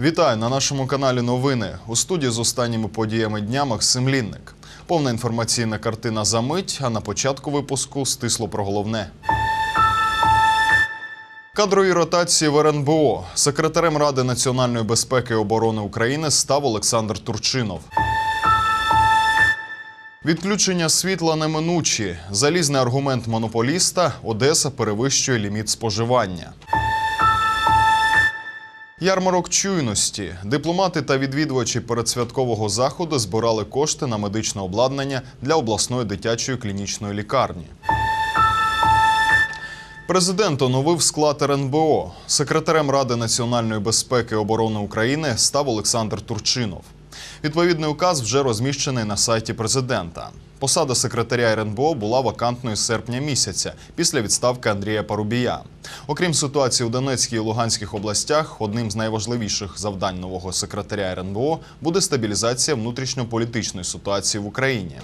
Вітаю на нашому каналі Новини. У студії з останніми подіями дня Максим Лінник. Повна інформаційна картина за мить, а на початку випуску стисло про головне. Кадрові ротації в РНБО. Секретарем Ради національної безпеки і оборони України став Олександр Турчинов. Відключення світла неминучі. Залізний аргумент монополіста Одеса перевищує ліміт споживання. Ярмарок чуйності. Дипломати та відвідувачі передсвяткового заходу збирали кошти на медичне обладнання для обласної дитячої клінічної лікарні. Президент оновив склад РНБО. Секретарем Ради національної безпеки і оборони України став Олександр Турчинов. Відповідний указ вже розміщений на сайті президента. Посада секретаря РНБО була вакантною з серпня місяця після відставки Андрія Парубія. Окрім ситуації у Донецькій і Луганських областях, одним з найважливіших завдань нового секретаря РНБО буде стабілізація внутрішньополітичної ситуації в Україні.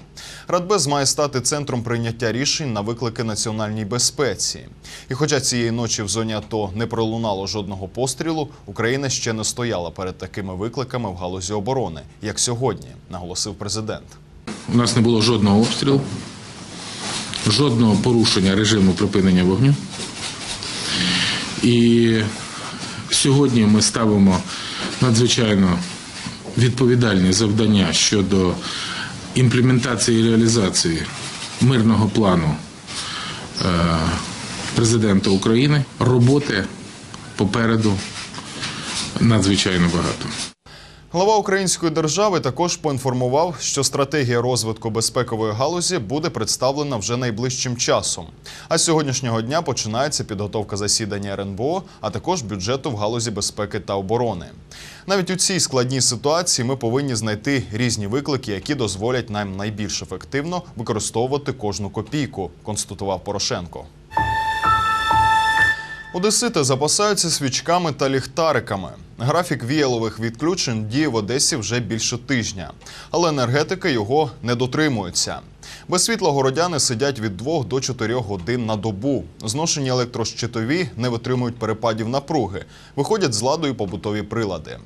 Радбез має стати центром прийняття рішень на виклики національній безпеці. І хоча цієї ночі в зоні АТО не пролунало жодного пострілу, Україна ще не стояла перед такими викликами в галузі оборони, як сьогодні, наголосив президент. У нас не було жодного обстрілу, жодного порушення режиму припинення вогню. І сьогодні ми ставимо надзвичайно відповідальні завдання щодо імплементації і реалізації мирного плану е, президента України. Роботи попереду надзвичайно багато. Глава української держави також поінформував, що стратегія розвитку безпекової галузі буде представлена вже найближчим часом. А з сьогоднішнього дня починається підготовка засідання РНБО, а також бюджету в галузі безпеки та оборони. Навіть у цій складній ситуації ми повинні знайти різні виклики, які дозволять нам найбільш ефективно використовувати кожну копійку, констатував Порошенко. Одесити запасаються свічками та ліхтариками. Графік віялових відключень діє в Одесі вже більше тижня, але енергетики його не дотримуються. Без світла городяни сидять від 2 до 4 годин на добу. Зношені електрощитові не витримують перепадів напруги, виходять з ладу і побутові прилади.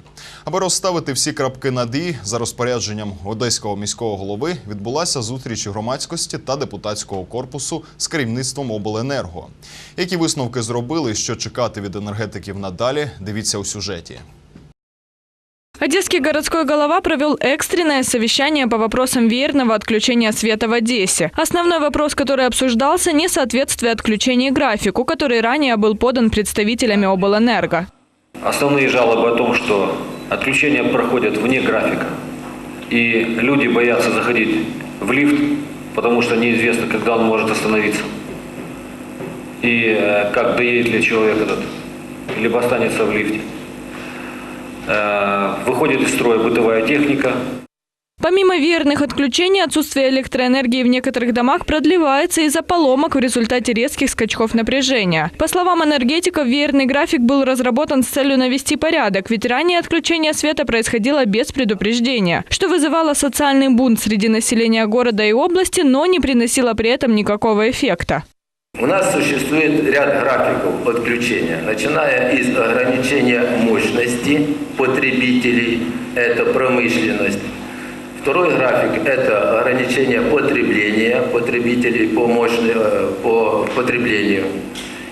Аби розставити всі крапки над «і», за розпорядженням одеського міського голови відбулася зустріч громадськості та депутатського корпусу з керівництвом обленерго. Які висновки зробили, що чекати від енергетиків надалі, дивіться у сюжеті. Одесский городской голова провел экстренное совещание по вопросам веерного отключения света в Одессе. Основной вопрос, который обсуждался, несоответствие отключения графику, который ранее был подан представителями облэнерго. Основные жалобы о том, что отключения проходят вне графика, и люди боятся заходить в лифт, потому что неизвестно, когда он может остановиться, и э, как доедет ли человек этот, либо останется в лифте. Э, Выходит из строя бытовая техника, Помимо веерных отключений, отсутствие электроэнергии в некоторых домах продлевается из-за поломок в результате резких скачков напряжения. По словам энергетиков, веерный график был разработан с целью навести порядок, ведь ранее отключение света происходило без предупреждения, что вызывало социальный бунт среди населения города и области, но не приносило при этом никакого эффекта. У нас существует ряд графиков отключения, начиная из ограничения мощности потребителей, это промышленность. Второй график – это ограничение потребления потребителей по, мощной, э, по потреблению.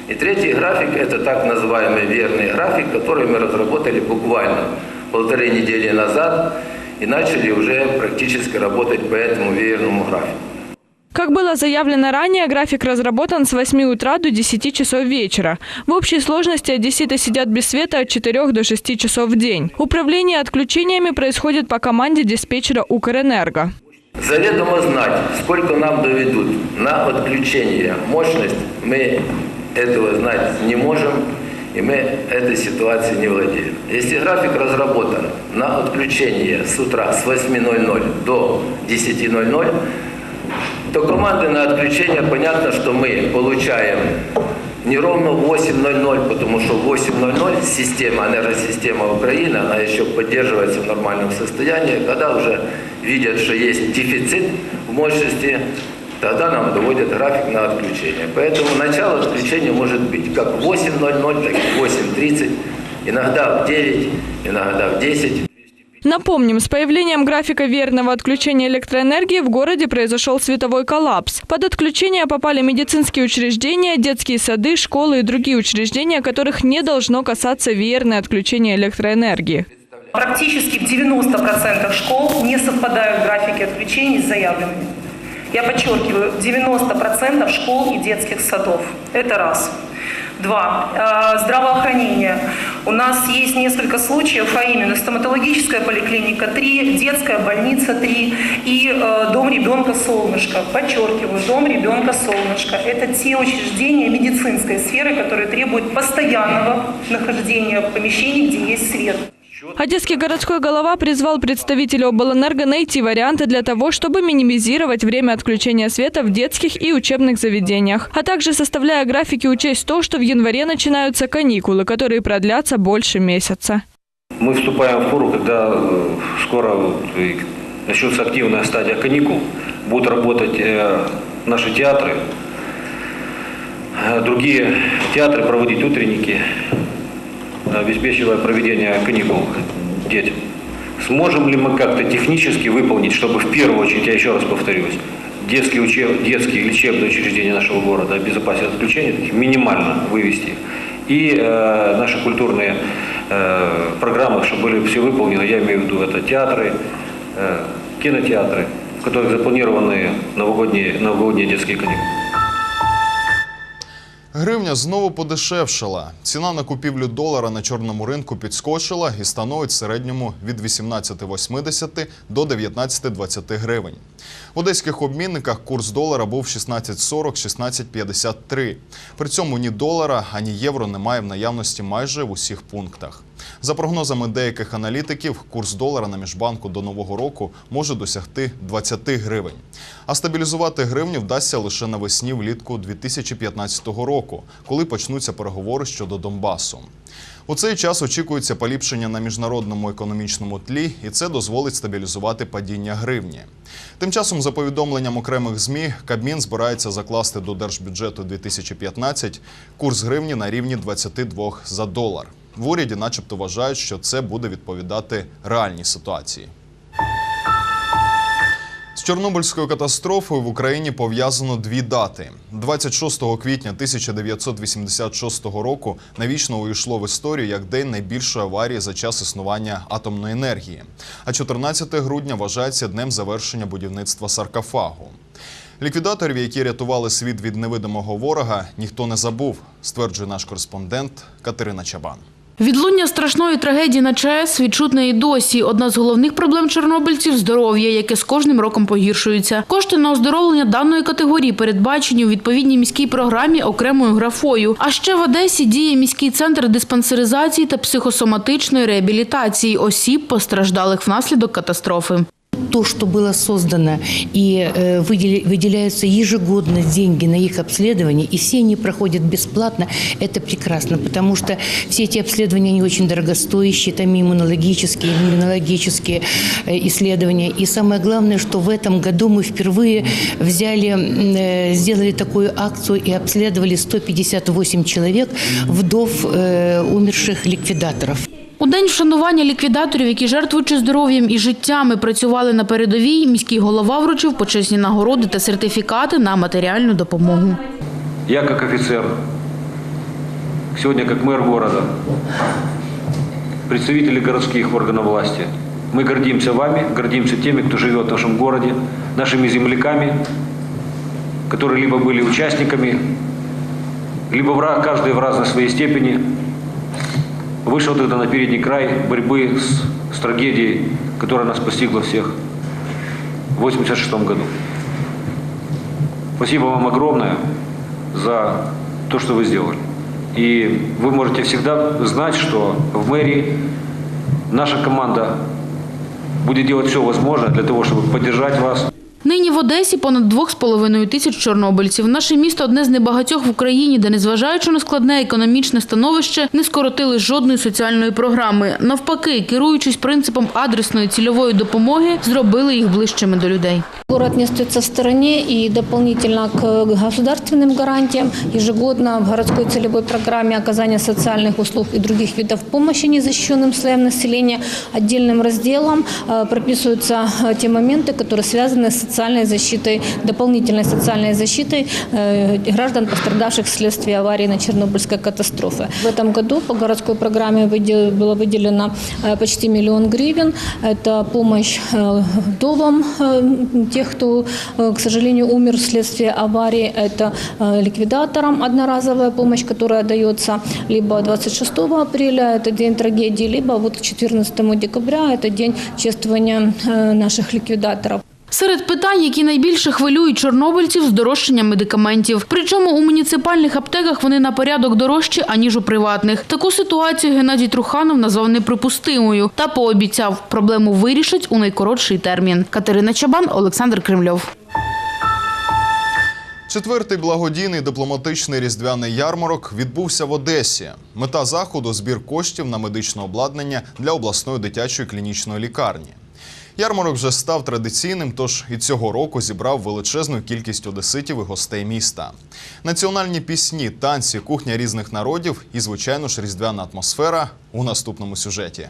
И третий график – это так называемый верный график, который мы разработали буквально полторы недели назад и начали уже практически работать по этому веерному графику. Как было заявлено ранее, график разработан с 8 утра до 10 часов вечера. В общей сложности одесситы сидят без света от 4 до 6 часов в день. Управление отключениями происходит по команде диспетчера Укрэнерго. Заведомо знать, сколько нам доведут на отключение мощность, мы этого знать не можем, и мы этой ситуацией не владеем. Если график разработан на отключение с утра с 8.00 до 10.00, то команды на отключение, понятно, что мы получаем не ровно в 8.00, потому что в 8.00 система, энергосистема Украины, она еще поддерживается в нормальном состоянии. Когда уже видят, что есть дефицит в мощности, тогда нам доводят график на отключение. Поэтому начало отключения может быть как в 8.00, так и в 8.30, иногда в 9 иногда в 10. Напомним, с появлением графика верного отключения электроэнергии в городе произошел световой коллапс. Под отключение попали медицинские учреждения, детские сады, школы и другие учреждения, которых не должно касаться верное отключение электроэнергии. Практически в 90% школ не совпадают графики отключений с заявленными. Я подчеркиваю, 90% школ и детских садов. Это раз. Два. Э, Здравоохранение. У нас есть несколько случаев, а именно стоматологическая поликлиника 3, детская больница 3 и э, дом ребенка «Солнышко». Подчеркиваю, дом ребенка «Солнышко». Это те учреждения медицинской сферы, которые требуют постоянного нахождения в помещении, где есть свет. Одесский городской голова призвал представителей облэнерго найти варианты для того, чтобы минимизировать время отключения света в детских и учебных заведениях, а также составляя графики учесть то, что в январе начинаются каникулы, которые продлятся больше месяца. Мы вступаем в пору, когда э, скоро начнется активная стадия каникул, будут работать э, наши театры, э, другие театры проводить утренники, обеспечивая проведение каникул детям. Сможем ли мы как-то технически выполнить, чтобы в первую очередь, я еще раз повторюсь, детские, учеб... детские лечебные учреждения нашего города обезопасить от отключения, минимально вывести. И э, наши культурные э, программы, чтобы были все выполнены, я имею в виду это театры, э, кинотеатры, в которых запланированы новогодние, новогодние детские каникулы. Гривня знову подешевшала. Ціна на купівлю долара на чорному ринку підскочила і становить в середньому від 18,80 до 19,20 гривень. В одеських обмінниках курс долара був 16,40-16,53. При цьому ні долара, ані євро немає в наявності майже в усіх пунктах. За прогнозами деяких аналітиків, курс долара на міжбанку до нового року може досягти 20 гривень. А стабілізувати гривню вдасться лише навесні влітку 2015 року, коли почнуться переговори щодо Донбасу. У цей час очікується поліпшення на міжнародному економічному тлі, і це дозволить стабілізувати падіння гривні. Тим часом, за повідомленням окремих ЗМІ, Кабмін збирається закласти до держбюджету 2015 курс гривні на рівні 22 за долар. В уряді, начебто, вважають, що це буде відповідати реальній ситуації. З Чорнобильською катастрофою в Україні пов'язано дві дати. 26 квітня 1986 року навічно увійшло в історію як день найбільшої аварії за час існування атомної енергії. А 14 грудня вважається днем завершення будівництва саркофагу. Ліквідаторів, які рятували світ від невидимого ворога, ніхто не забув, стверджує наш кореспондент Катерина Чабан. Відлуння страшної трагедії на ЧАЕС відчутне і досі. Одна з головних проблем чорнобильців здоров'я, яке з кожним роком погіршується. Кошти на оздоровлення даної категорії передбачені у відповідній міській програмі окремою графою. А ще в Одесі діє міський центр диспансеризації та психосоматичної реабілітації осіб, постраждалих внаслідок катастрофи. То, что было создано, и э, выделяются ежегодно деньги на их обследование, и все они проходят бесплатно, это прекрасно, потому что все эти обследования, они очень дорогостоящие, там иммунологические, иммунологические э, исследования. И самое главное, что в этом году мы впервые взяли, э, сделали такую акцию и обследовали 158 человек, вдов умерших ликвидаторов. У день вшанування ліквідаторів, які жертвуючи здоров'ям і життями працювали на передовій, міський голова вручив почесні нагороди та сертифікати на матеріальну допомогу. Я как офицер, сегодня как мэр города, представители городских органов власти, мы гордимся вами, гордимся теми, кто живет в нашем городе, нашими земляками, которые либо были участниками, либо в ра- каждый в разной своей степени Вышел тогда на передний край борьбы с, с трагедией, которая нас постигла всех в 1986 году. Спасибо вам огромное за то, что вы сделали. И вы можете всегда знать, что в мэрии наша команда будет делать все возможное для того, чтобы поддержать вас, Нині в Одесі понад 2,5 тисяч чорнобильців. Наше місто одне з небагатьох в Україні, де, незважаючи на складне економічне становище, не скоротили жодної соціальної програми. Навпаки, керуючись принципом адресної цільової допомоги, зробили їх ближчими до людей. Город не остается в стороне и дополнительно к государственным гарантиям ежегодно в городской целевой программе оказания социальных услуг и других видов помощи незащищенным слоям населения отдельным разделом э, прописываются э, те моменты, которые связаны с Социальной защитой, дополнительной социальной защитой э, граждан, пострадавших вследствие аварии на Чернобыльской катастрофе. В этом году по городской программе было выделено э, почти миллион гривен. Это помощь э, вдовам тех, кто, к сожалению, умер вследствие аварии. Это ликвидаторам одноразовая помощь, которая дается либо 26 апреля, это день трагедии, либо вот к 14 декабря, это день чествования наших ликвидаторов. Серед питань, які найбільше хвилюють чорнобильців, здорожчання медикаментів. Причому у муніципальних аптеках вони на порядок дорожчі, аніж у приватних. Таку ситуацію Геннадій Труханов назвав неприпустимою та пообіцяв, проблему вирішить у найкоротший термін. Катерина Чабан, Олександр Кремльов. Четвертий благодійний дипломатичний різдвяний ярмарок відбувся в Одесі. Мета заходу збір коштів на медичне обладнання для обласної дитячої клінічної лікарні. Ярмарок вже став традиційним, тож і цього року зібрав величезну кількість одеситів і гостей міста. Національні пісні, танці, кухня різних народів і, звичайно ж, різдвяна атмосфера у наступному сюжеті.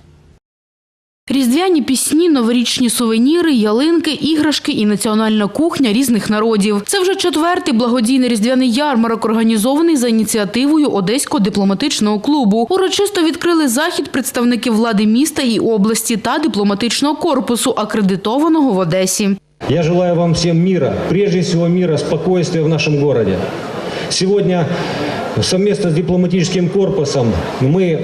Різдвяні пісні, новорічні сувеніри, ялинки, іграшки і національна кухня різних народів. Це вже четвертий благодійний різдвяний ярмарок, організований за ініціативою Одеського дипломатичного клубу. Урочисто відкрили захід представники влади міста і області та дипломатичного корпусу, акредитованого в Одесі. Я желаю вам всем мира, прежде всего мира, спокойствия в нашем городе. Сегодня совместно с дипломатическим корпусом мы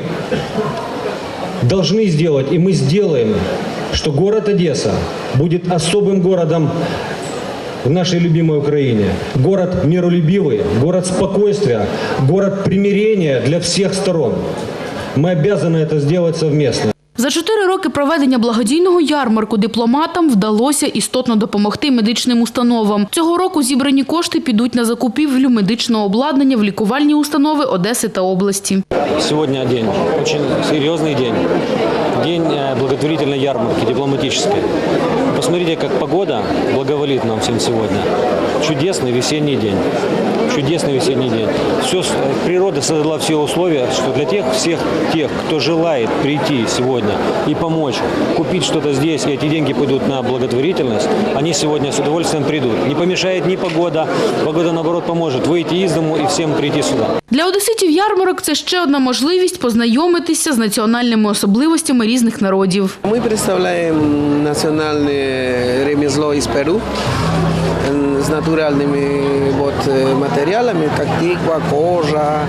должны сделать, и мы сделаем, что город Одесса будет особым городом в нашей любимой Украине. Город миролюбивый, город спокойствия, город примирения для всех сторон. Мы обязаны это сделать совместно. За чотири роки проведення благодійного ярмарку дипломатам вдалося істотно допомогти медичним установам. Цього року зібрані кошти підуть на закупівлю медичного обладнання в лікувальні установи Одеси та області. Сегодня день, очень серьезный день. День э, благотворительной ярмарки, дипломатической. Посмотрите, как погода благоволит нам всем сегодня. Чудесный весенний день. Чудесный весенний день. Все, природа создала все условия, что для тех всех тех, кто желает прийти сегодня и помочь, купить что-то здесь, и эти деньги пойдут на благотворительность, они сегодня с удовольствием придут. Не помешает ни погода, погода наоборот поможет выйти из дому и всем прийти сюда. Для одеситів ярмарок це ще одна можливість познайомитися з національними особливостями різних народів. Мы представляем национальное ремесло из Перу э, С натуральными вот, э, материалами, как тыква, кожа,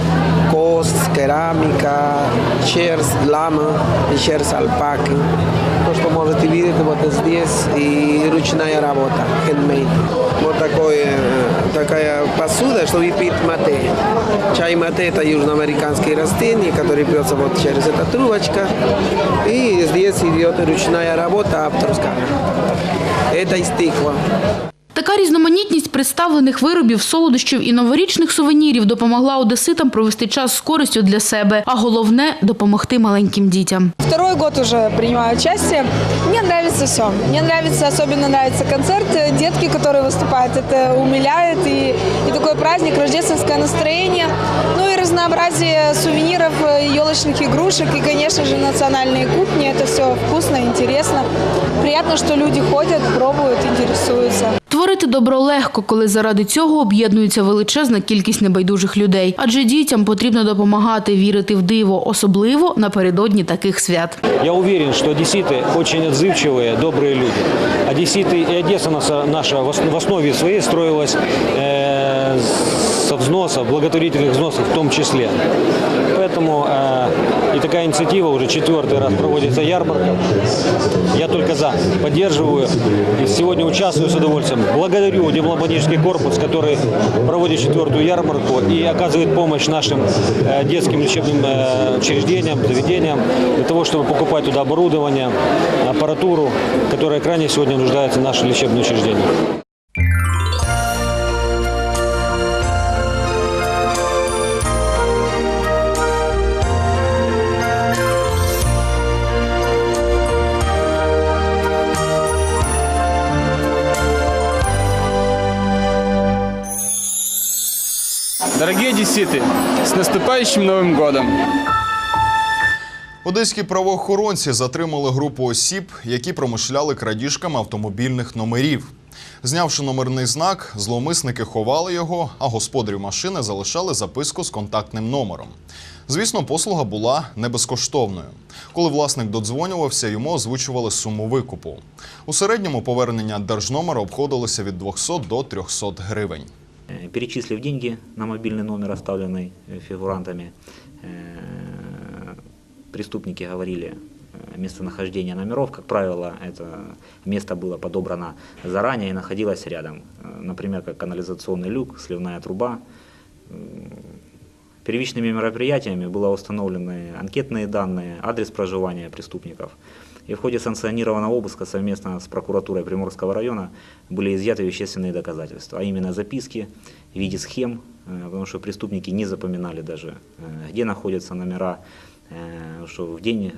кост, керамика, шерсть, лама и шерсть альпаки. То, что можете видеть вот здесь, и ручная работа, handmade. Вот такое, э, такая посуда, чтобы пить мате. Чай мате – это южноамериканские растения, которые пьется вот через эту трубочка. И здесь идет ручная работа авторская. Это из тыква. Така різноманітність представлених виробів, солодощів і новорічних сувенірів допомогла одеситам провести час з користю для себе, а головне допомогти маленьким дітям. Второй год уже принимаю участие. Мне нравится все. Мне нравится, особенно нравится концерт, э, детки, которые выступают. Это умиляет. И, и такой праздник, рождественское настроение. Ну и разнообразие сувениров, э, елочных игрушек. И, конечно же, национальные кухни. Это все вкусно, интересно. Приятно, что люди ходят, пробуют, интересуются. Творити добро легко, коли заради цього об'єднується величезна кількість небайдужих людей. Адже дітям потрібно допомагати вірити в диво, особливо напередодні таких свят. Я уверен, что одесситы очень отзывчивые, добрые люди. Одесситы и Одесса наша, наша в ос- в основе своей строилась э, со взносов, благотворительных взносов в том числе. Поэтому э, и такая инициатива уже четвертый раз проводится ярмарка. Я только за, поддерживаю и сегодня участвую с удовольствием. Благодарю дипломатический корпус, который проводит четвертую ярмарку и оказывает помощь нашим э, детским лечебным э, учреждениям, заведениям для того, чтобы покупать туда оборудование, аппаратуру, которая крайне сегодня нуждается в наших лечебных учреждениях. Дорогие одесситы, с наступающим Новым годом! Одеські правоохоронці затримали групу осіб, які промишляли крадіжками автомобільних номерів. Знявши номерний знак, зловмисники ховали його, а господарі машини залишали записку з контактним номером. Звісно, послуга була не безкоштовною. Коли власник додзвонювався, йому озвучували суму викупу. У середньому повернення держномера обходилося від 200 до 300 гривень. Э, Перечислив деньги на мобильный номер, оставленный э, фигурантами, э, преступники говорили местонахождение номеров. Как правило, это место было подобрано заранее и находилось рядом. Например, как канализационный люк, сливная труба. Первичными мероприятиями было установлены анкетные данные, адрес проживания преступников. И в ходе санкционированного обыска совместно с прокуратурой Приморского района были изъяты вещественные доказательства, а именно записки в виде схем, э, потому что преступники не запоминали даже, э, где находятся номера, э, что в день,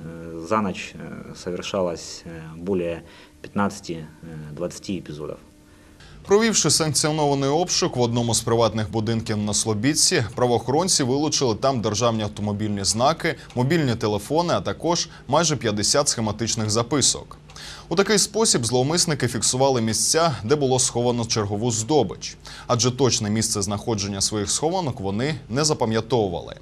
за ночь совершалось более 15-20 эпизодов. Провівши санкціонований обшук в одному з приватних будинків на Слобідці, правоохоронці вилучили там державні автомобільні знаки, мобільні телефони, а також майже 50 схематичних записок. У такий спосіб зловмисники фіксували місця, де було сховано чергову здобич, адже точне місце знаходження своїх схованок вони не запам'ятовували.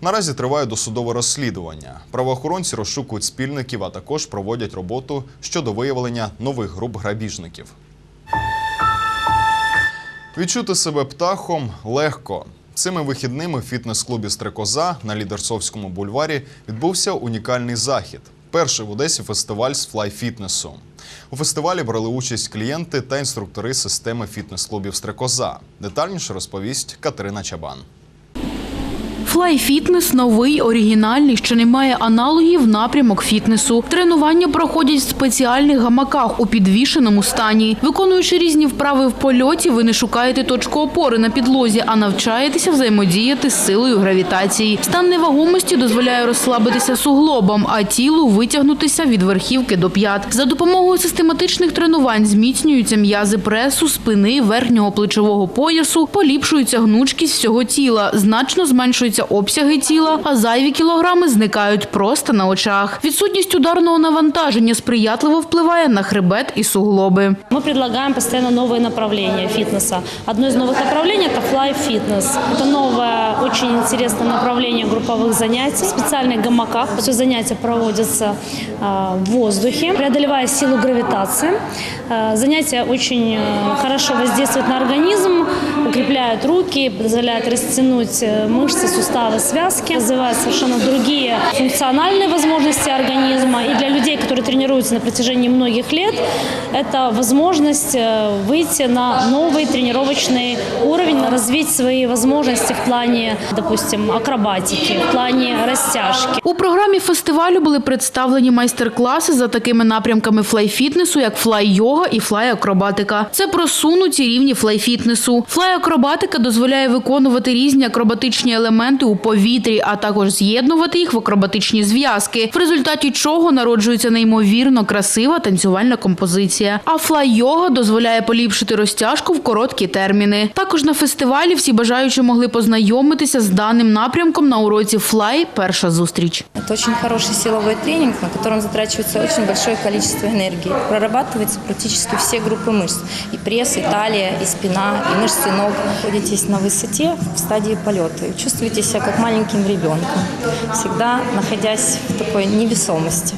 Наразі триває досудове розслідування. Правоохоронці розшукують спільників, а також проводять роботу щодо виявлення нових груп грабіжників. Відчути себе птахом легко. Цими вихідними в фітнес-клубі Стрекоза на Лідерцовському бульварі відбувся унікальний захід. Перший в Одесі фестиваль з флай-фітнесу. У фестивалі брали участь клієнти та інструктори системи фітнес-клубів Стрекоза. Детальніше розповість Катерина Чабан. Флай фітнес новий, оригінальний, що не має аналогів напрямок фітнесу. Тренування проходять в спеціальних гамаках у підвішеному стані. Виконуючи різні вправи в польоті, ви не шукаєте точку опори на підлозі, а навчаєтеся взаємодіяти з силою гравітації. Стан невагомості дозволяє розслабитися суглобам, а тілу витягнутися від верхівки до п'ят. За допомогою систематичних тренувань зміцнюються м'язи пресу, спини, верхнього плечового поясу, поліпшується гнучкість всього тіла, значно зменшуються обсяги тіла, а зайві кілограми зникають просто на очах. Відсутність ударного навантаження сприятливо впливає на хребет і суглоби. Мы предлагаем постоянно новые направления фитнеса. Одно из новых направлений – это Fly Fitness. Это новое, очень интересное направление групповых занятий. В специальных гамаках. Все занятия проводятся а, в воздухе, преодолевая силу гравитации. А, Занятия очень э, хорошо воздействуют на организм, укрепляют руки, позволяют растянуть э, мышцы, суставы, связки, развивают совершенно другие функциональные возможности организма. И для людей, которые тренируются на протяжении многих лет, это возможность э, выйти на новый тренировочный уровень, развить свои возможности в плане, допустим, акробатики, в плане растяжки. У програмі фестивалю були представлені майстер-класи за такими напрямками флай-фітнесу, як флай-йога і флай-акробатика. Це просунуті рівні флай-фітнесу. Флай-акробатика дозволяє виконувати різні акробатичні елементи у повітрі, а також з'єднувати їх в акробатичні зв'язки, в результаті чого народжується неймовірно красива танцювальна композиція. А флай-йога дозволяє поліпшити розтяжку в короткі терміни. Також на фестивалі всі бажаючі могли познайомитися з даним напрямком на уроці флай перша зустріч. Это очень хороший силовой тренинг, на котором затрачивается очень большое количество энергии. Прорабатываются практически все группы мышц. И пресс, и талия, и спина, и мышцы ног. Находитесь на высоте в стадии полета. И чувствуете себя как маленьким ребенком, всегда находясь в такой невесомости.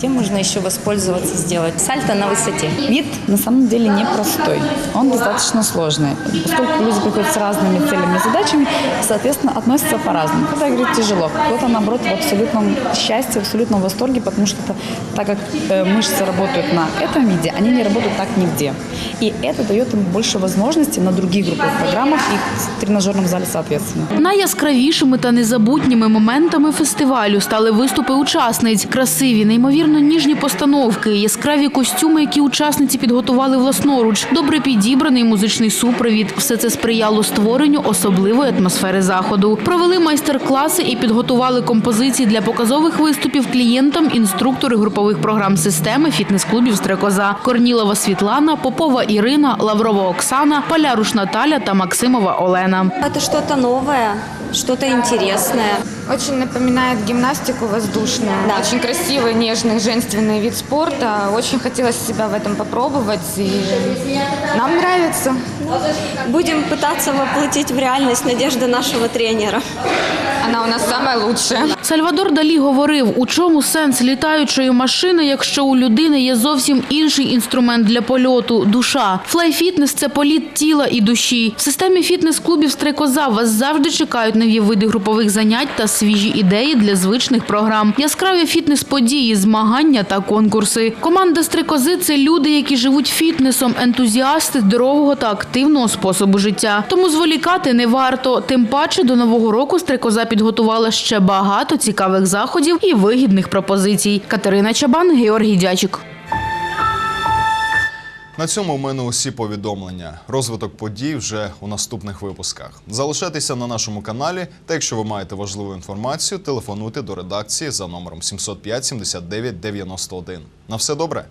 Тем можно еще воспользоваться, сделать сальто на высоте. Вид на самом деле непростой. Он достаточно сложный. Поскольку люди приходят с разными целями и задачами, соответственно, относятся по-разному. Кто-то говорит тяжело, кто-то, наоборот, в абсолютном счастье, в абсолютном восторге, потому что это, так как э, мышцы работают на этом виде, они не работают так нигде. И это дает им больше возможностей на других групповых программах и в тренажерном зале соответственно. Найяскравішими та незабутніми моментами фестивалю стали виступи учасниць. Красиві, неймовірно неймовірно ніжні постановки, яскраві костюми, які учасниці підготували власноруч, добре підібраний музичний супровід. Все це сприяло створенню особливої атмосфери заходу. Провели майстер-класи і підготували композиції для показових виступів клієнтам інструктори групових програм системи фітнес-клубів Стрекоза Корнілова Світлана, Попова Ірина, Лаврова Оксана, Паляруш Наталя та Максимова Олена. Это что-то новое, что-то интересное. Очень напоминает гимнастику воздушную. Очень красивый, нежный, женственный вид спорта. Очень хотелось себя в этом попробовать. И нам нравится. Будем пытаться воплотить в реальность надежды нашего тренера. Она у нас самая лучшая. Сальвадор Далі говорив, у чому сенс літаючої машини, якщо у людини є зовсім інший інструмент для польоту душа. Флайфітнес це політ тіла і душі. В системі фітнес-клубів Стрекоза вас завжди чекають нові види групових занять та свіжі ідеї для звичних програм, яскраві фітнес-події, змагання та конкурси. Команда Стрекози це люди, які живуть фітнесом, ентузіасти здорового та активного способу життя. Тому зволікати не варто. Тим паче до нового року Стрекоза підготувала ще багато цікавих заходів і вигідних пропозицій. Катерина Чабан, Георгій Дячик. На цьому у мене усі повідомлення. Розвиток подій вже у наступних випусках. Залишайтеся на нашому каналі. Та якщо ви маєте важливу інформацію, телефонуйте до редакції за номером 705 79 91. На все добре.